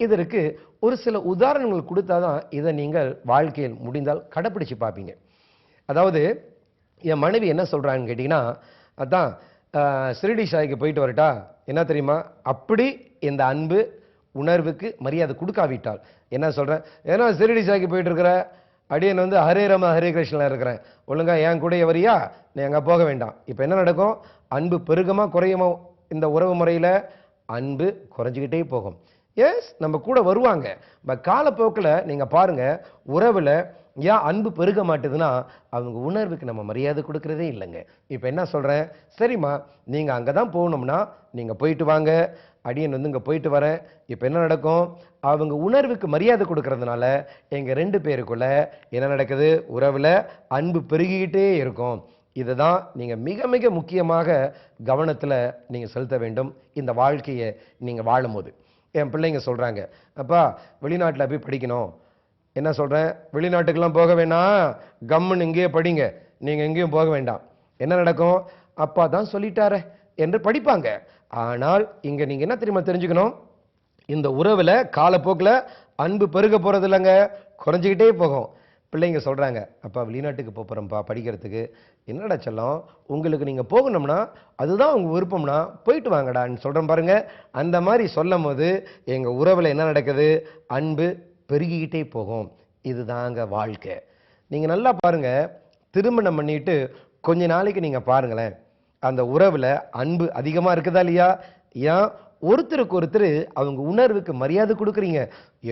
இதற்கு ஒரு சில உதாரணங்கள் கொடுத்தாதான் இதை நீங்கள் வாழ்க்கையில் முடிந்தால் கடைப்பிடிச்சு பார்ப்பீங்க. அதாவது என் மனைவி என்ன சொல்கிறாங்கன்னு கேட்டிங்கன்னா அதான் ஆஹ், சிறுடி சாய்க்கு போயிட்டு வரட்டா? என்ன தெரியுமா? அப்படி இந்த அன்பு உணர்வுக்கு மரியாதை கொடுக்காவிட்டால். என்ன சொல்கிறேன் ஏன்னா சிறுடி சாய்க்கு போயிட்டு இருக்கிற அடியன் வந்து ஹரே ரம ஹரே கிருஷ்ணன் இருக்கிறேன். ஒழுங்கா என் கூடயே வரியா? நீ அங்கே போக வேண்டாம். இப்போ என்ன நடக்கும்? அன்பு பெருகமாக குறையுமா? இந்த உறவு முறையில் அன்பு குறைஞ்சிக்கிட்டே போகும். எஸ் நம்ம கூட வருவாங்க. பட் காலப்போக்கில் நீங்கள் பாருங்கள் உறவில் ஏன் அன்பு பெருக மாட்டுதுன்னா அவங்க உணர்வுக்கு நம்ம மரியாதை கொடுக்குறதே இல்லைங்க. இப்போ என்ன சொல்கிறேன் சரிம்மா நீங்கள் அங்கே தான் போகணும்னா நீங்கள் போயிட்டு வாங்க. அடியன் வந்து இங்கே போயிட்டு வரேன் இப்போ என்ன நடக்கும்? அவங்க உணர்வுக்கு மரியாதை கொடுக்கறதுனால எங்கள் ரெண்டு பேருக்குள்ள என்ன நடக்குது? உறவில் அன்பு பெருகிக்கிட்டே இருக்கும். இதை தான் நீங்கள் மிக மிக முக்கியமாக கவனத்தில் நீங்கள் செலுத்த வேண்டும். இந்த வாழ்க்கையை நீங்கள் வாழும்போது. என் பிள்ளைங்க சொல்கிறாங்க அப்பா வெளிநாட்டில் போய் படிக்கணும். என்ன சொல்கிறேன் வெளிநாட்டுக்கெல்லாம் போக வேணாம். கம்முன்னு இங்கேயே படிங்க. நீங்கள் எங்கேயும் போக வேண்டாம். என்ன நடக்கும்? அப்பா தான் சொல்லிட்டாரே என்று படிப்பாங்க. ஆனால் இங்கே நீங்கள் என்ன தெரியுமா தெரிஞ்சுக்கணும்? இந்த உறவில் காலப்போக்கில் அன்பு பெருக போகிறது இல்லைங்க. குறைஞ்சிக்கிட்டே போகும். பிள்ளைங்க சொல்கிறாங்க அப்பா வெளிநாட்டுக்கு போகிறோம்ப்பா படிக்கிறதுக்கு. என்னடா செல்லம்? உங்களுக்கு நீங்கள் போகணும்னா அதுதான் உங்கள் விருப்பம்னா போயிட்டு வாங்கடான்னு சொல்கிறேன் பாருங்கள் அந்த மாதிரி சொல்லும் போது எங்கள் உறவில் என்ன நடக்குது? அன்பு பெருகிக்கிட்டே போகும். இதுதாங்க வாழ்க்கை. நீங்கள் நல்லா பாருங்கள் திருமணம் பண்ணிட்டு கொஞ்ச நாளைக்கு நீங்கள் பாருங்களேன். அந்த உறவில் அன்பு அதிகமாக இருக்குதா இல்லையா? ஏன்? ஒருத்தருக்கு ஒருத்தர் அவங்க உணர்வுக்கு மரியாதை கொடுக்குறீங்க.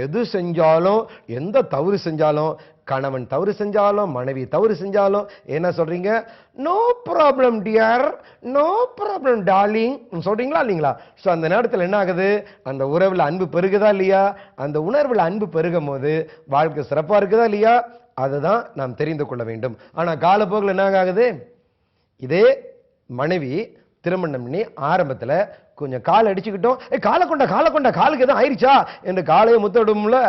எது செஞ்சாலும் எந்த தவறு செஞ்சாலும் கணவன் தவறு செஞ்சாலும் மனைவி தவறு செஞ்சாலும் என்ன சொல்றீங்க? No problem dear no problem darling சொல்றீங்களா இல்லைங்களா? ஸோ அந்த நேரத்தில் என்ன ஆகுது? அந்த உறவில் அன்பு பெருகுதா இல்லையா? அந்த உணர்வில் அன்பு பெருகும் போது வாழ்க்கை சிறப்பாக இருக்குதா இல்லையா? அதுதான் நாம் தெரிந்து கொள்ள வேண்டும். ஆனால் காலப்போக்கில் என்ன ஆகுது? இதே மனைவி திருமணம் பண்ணி ஆரம்பத்தில் கொஞ்சம் கால் அடிச்சுக்கிட்டோம். ஏ காலை கொண்டா காலை கொண்டா காலுக்கு எதுவும் ஆயிடுச்சா என்று காலையை முத்தடும்ல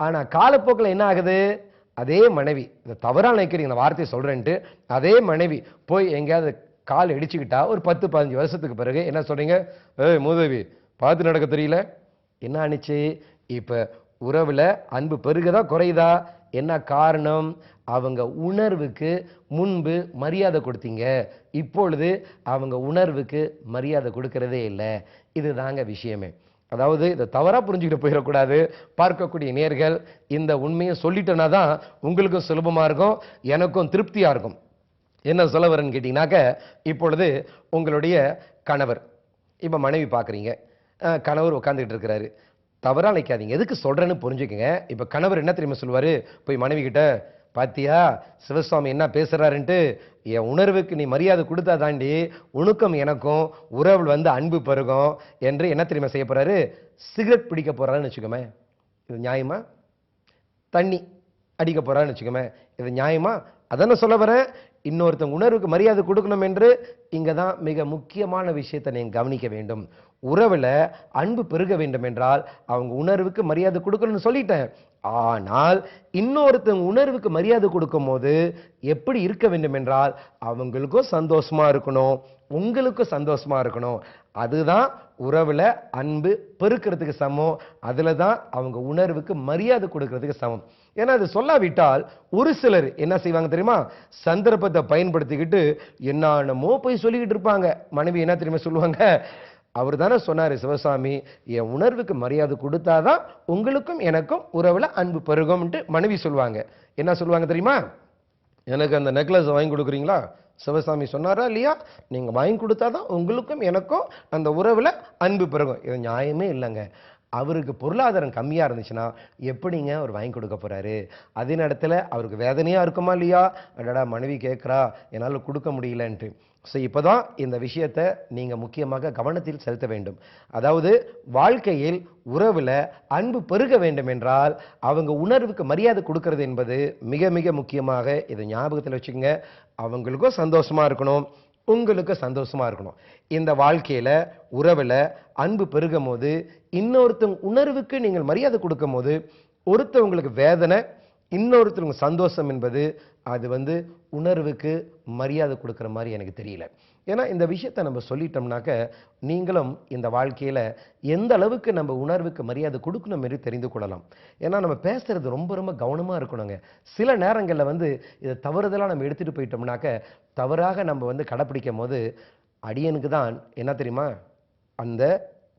ஆனால் காலப்போக்கில் என்ன ஆகுது? அதே மனைவி. இந்த தவறாக நினைக்கிறீங்க இந்த வார்த்தையை சொல்கிறேன்ட்டு அதே மனைவி போய் எங்கேயாவது கால் அடிச்சுக்கிட்டா ஒரு பத்து பதினஞ்சு வருஷத்துக்கு பிறகு என்ன சொல்கிறீங்க ஏய் மூதேவி பார்த்து நடக்க தெரியல. என்ன ஆனிச்சு இப்போ உறவில் அன்பு பெருகுதா குறையுதா? என்ன காரணம்? அவங்க உணர்வுக்கு முன்பு மரியாதை கொடுத்தீங்க. இப்பொழுது அவங்க உணர்வுக்கு மரியாதை கொடுக்கறதே இல்லை. இதுதாங்க விஷயமே. அதாவது இதை தவறாக புரிஞ்சுக்கிட்டு போயிடக்கூடாது. பார்க்கக்கூடிய நேர்கள் இந்த உண்மையை சொல்லிட்டேன்னா தான் உங்களுக்கும் சுலபமாக இருக்கும் எனக்கும் திருப்தியாக இருக்கும். என்ன சொல்ல வரேன்னு கேட்டிங்கனாக்க இப்பொழுது உங்களுடைய கணவர் இப்போ மனைவி பார்க்குறீங்க. கணவர் உட்காந்துக்கிட்டு இருக்கிறாரு. தவறாக நினைக்காதீங்க. எதுக்கு சொல்கிறேன்னு புரிஞ்சுக்கங்க. இப்போ கணவர் என்ன தெரியுமா சொல்லுவார்? போய் மனைவி கிட்ட பாத்தியா சிவசுவாமி என்ன பேசுகிறாருன்ட்டு என் உணர்வுக்கு நீ மரியாதை கொடுத்தா தாண்டி உனக்கும் எனக்கும் உறவு வந்து அன்பு பெருகும் என்று என்ன தெரியுமா செய்ய போகிறாரு சிகரெட் பிடிக்க போகிறாருன்னு வச்சுக்கோமே. இது நியாயமா? தண்ணி அடிக்க போகிறான்னு வச்சுக்கோமே. இது நியாயமா? அதான சொல்ல வரேன் இன்னொருத்தன் உணர்வுக்கு மரியாதை கொடுக்கணும் என்று இங்கே தான் மிக முக்கியமான விஷயத்தை நீங்கள் கவனிக்க வேண்டும். உறவில் அன்பு பெருக வேண்டும் என்றால் அவங்க உணர்வுக்கு மரியாதை கொடுக்கணும்னு சொல்லிட்டேன். ஆனால் இன்னொருத்தவங்க உணர்வுக்கு மரியாதை கொடுக்கும் போது எப்படி இருக்க வேண்டும் என்றால் அவங்களுக்கும் சந்தோஷமா இருக்கணும் உங்களுக்கும் சந்தோஷமா இருக்கணும். அதுதான் உறவில் அன்பு பெருக்கிறதுக்கு சமம். அதில் தான் அவங்க உணர்வுக்கு மரியாதை கொடுக்கறதுக்கு சமம். ஏன்னா அது சொல்லாவிட்டால் ஒரு சிலர் என்ன செய்வாங்க தெரியுமா? சந்தர்ப்பத்தை பயன்படுத்திக்கிட்டு என்னென்னமோ போய் சொல்லிக்கிட்டு இருப்பாங்க. மனைவி என்ன தெரியுமா சொல்லுவாங்க? அவர் தானே சொன்னார் சிவசாமி என் உணர்வுக்கு மரியாதை கொடுத்தாதான் உங்களுக்கும் எனக்கும் உறவில் அன்பு பெருகும்ன்ட்டு மனைவி சொல்லுவாங்க. என்ன சொல்லுவாங்க தெரியுமா? எனக்கு அந்த நெக்லஸ் வாங்கி கொடுக்குறீங்களா? சிவசாமி சொன்னாரா இல்லையா? நீங்கள் வாங்கி கொடுத்தாதான் உங்களுக்கும் எனக்கும் அந்த உறவில் அன்பு பெருகும். இது நியாயமே இல்லைங்க. அவருக்கு பொருளாதாரம் கம்மியாக இருந்துச்சுன்னா எப்படிங்க அவர் வாங்கி கொடுக்க போகிறாரு அதே நேரத்தில் அவருக்கு வேதனையாக இருக்குமா இல்லையா? அடடா மனைவி கேட்குறா என்னால் கொடுக்க முடியலன்ட்டு. ஸோ இப்போ தான் இந்த விஷயத்தை நீங்கள் முக்கியமாக கவனத்தில் செலுத்த வேண்டும். அதாவது வாழ்க்கையில் உறவில் அன்பு பெருக வேண்டும் என்றால் அவங்க உணர்வுக்கு மரியாதை கொடுக்கறது என்பது மிக மிக முக்கியமாக இதை ஞாபகத்தில் வச்சுக்கோங்க. அவங்களுக்கும் சந்தோஷமாக இருக்கணும். உங்களுக்கு சந்தோஷமாக இருக்கணும். இந்த வாழ்க்கையில் உறவில் அன்பு பெருகும் போது இன்னொருத்தவங்க உணர்வுக்கு நீங்கள் மரியாதை கொடுக்கும் போது ஒருத்தவங்களுக்கு வேதனை இன்னொருத்தவங்க சந்தோஷம் என்பது அது வந்து உணர்வுக்கு மரியாதை கொடுக்குற மாதிரி எனக்கு தெரியல. ஏன்னா இந்த விஷயத்தை நம்ம சொல்லிட்டோம்னாக்க நீங்களும் இந்த வாழ்க்கையில் எந்த அளவுக்கு நம்ம உணர்வுக்கு மரியாதை கொடுக்கணும் மாரி தெரிந்து கொள்ளலாம். ஏன்னா நம்ம பேசுகிறது ரொம்ப ரொம்ப கவனமாக இருக்கணுங்க. சில நேரங்களில் வந்து இதை தவறுதலாக நம்ம எடுத்துகிட்டு போயிட்டோம்னாக்க தவறாக நம்ம வந்து கடைப்பிடிக்கும் போது அடியனுக்கு தான் என்ன தெரியுமா? அந்த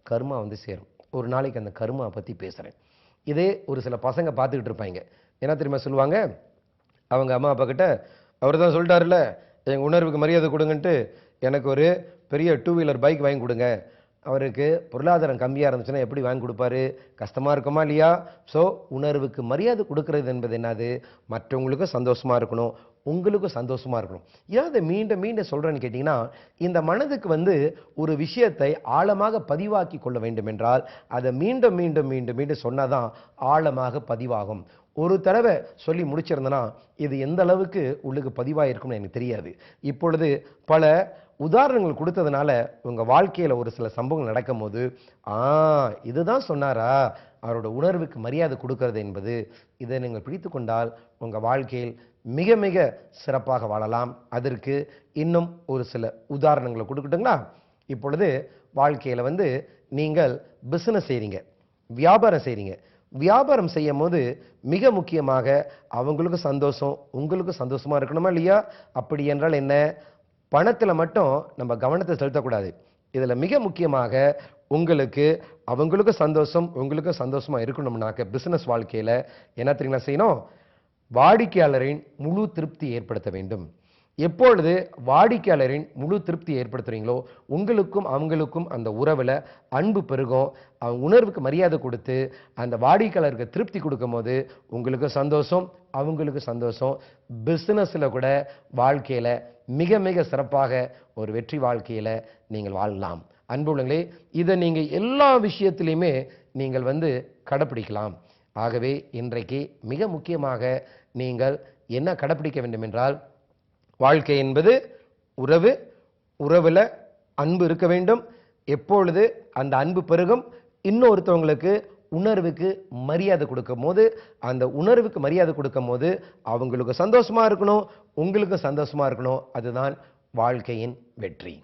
கர்மா வந்து சேரும். ஒரு நாளைக்கு அந்த கர்மா பற்றி பேசுகிறேன் இதே ஒரு சில பசங்க பார்த்துக்கிட்டு இருப்பாங்க. என்ன தெரியுமா சொல்லுவாங்க? அவங்க அம்மா அப்பா கிட்ட அவர் தான் சொல்லிட்டாருல்ல எங்கள் உணர்வுக்கு மரியாதை கொடுங்கன்ட்டு எனக்கு ஒரு பெரிய டூ வீலர் பைக் வாங்கி கொடுங்க. அவருக்கு பொருளாதாரம் கம்மியாக இருந்துச்சுன்னா எப்படி வாங்கி கொடுப்பாரு? கஷ்டமாக இருக்குமா இல்லையா? ஸோ உணர்வுக்கு மரியாதை கொடுக்கறது என்பது என்னது? மற்றவங்களுக்கும் சந்தோஷமா இருக்கணும் உங்களுக்கும் சந்தோஷமாக இருக்கணும். ஏன் அதை மீண்டும் மீண்டும் சொல்கிறேன்னு கேட்டிங்கன்னா இந்த மனதுக்கு வந்து ஒரு விஷயத்தை ஆழமாக பதிவாக்கி கொள்ள வேண்டும் என்றால் அதை மீண்டும் மீண்டும் மீண்டும் மீண்டும் சொன்னால் தான் ஆழமாக பதிவாகும். ஒரு தடவை சொல்லி முடிச்சிருந்தனா இது எந்த அளவுக்கு உள்ளுக்கு பதிவாயிருக்கும்னு எனக்கு தெரியாது. இப்பொழுது பல உதாரணங்கள் கொடுத்ததுனால உங்கள் வாழ்க்கையில் ஒரு சில சம்பவங்கள் நடக்கும்போது ஆ இதுதான் சொன்னாரா? அவரோட உணர்வுக்கு மரியாதை கொடுக்கறது என்பது இதை நீங்கள் பிடித்து கொண்டால் உங்கள் வாழ்க்கையில் மிக மிக சிறப்பாக வாழலாம். அதற்கு இன்னும் ஒரு சில உதாரணங்களை கொடுக்கட்டுங்களா? இப்பொழுது வாழ்க்கையில் வந்து நீங்கள் பிஸ்னஸ் செய்கிறீங்க வியாபாரம் செய்கிறீங்க வியாபாரம் செய்யும் போது மிக முக்கியமாக அவங்களுக்கும் சந்தோஷம் உங்களுக்கும் சந்தோஷமாக இருக்கணுமா இல்லையா? அப்படி என்றால் என்ன? பணத்தில் மட்டும் நம்ம கவனத்தை செலுத்தக்கூடாது. இதில் மிக முக்கியமாக உங்களுக்கு அவங்களுக்கும் சந்தோஷம் உங்களுக்கும் சந்தோஷமாக இருக்கணும்னாக்க பிஸ்னஸ் வாழ்க்கையில் என்ன தெரியுங்களா செய்யணும்? வாடிக்கையாளரின் முழு திருப்தி ஏற்படுத்த வேண்டும். எப்பொழுது வாடிக்கையாளரின் முழு திருப்தி ஏற்படுத்துறீங்களோ உங்களுக்கும் அவங்களுக்கும் அந்த உறவில் அன்பு பெருகும் அவங்க உணர்வுக்கு மரியாதை கொடுத்து அந்த வாடிக்கையாளருக்கு திருப்தி கொடுக்கும்போது உங்களுக்கு சந்தோஷம் அவங்களுக்கு சந்தோஷம். பிஸ்னஸில் கூட வாழ்க்கையில் மிக மிக சிறப்பாக ஒரு வெற்றி வாழ்க்கையில் நீங்கள் வாழலாம். அன்புள்ளங்களே இதை நீங்கள் எல்லா விஷயத்துலையுமே நீங்கள் வந்து கடைப்பிடிக்கலாம். ஆகவே இன்றைக்கு மிக முக்கியமாக நீங்கள் என்ன கடைப்பிடிக்க வேண்டும் என்றால் வாழ்க்கை என்பது உறவு உறவில் அன்பு இருக்க வேண்டும். எப்பொழுது அந்த அன்பு பெருகும் இன்னொருத்தவங்களுக்கு உணர்வுக்கு மரியாதை கொடுக்கும் போது அந்த உணர்வுக்கு மரியாதை கொடுக்கும் போது அவங்களுக்கு சந்தோஷமாக இருக்கணும் உங்களுக்கு சந்தோஷமாக இருக்கணும். அதுதான் வாழ்க்கையின் வெற்றி.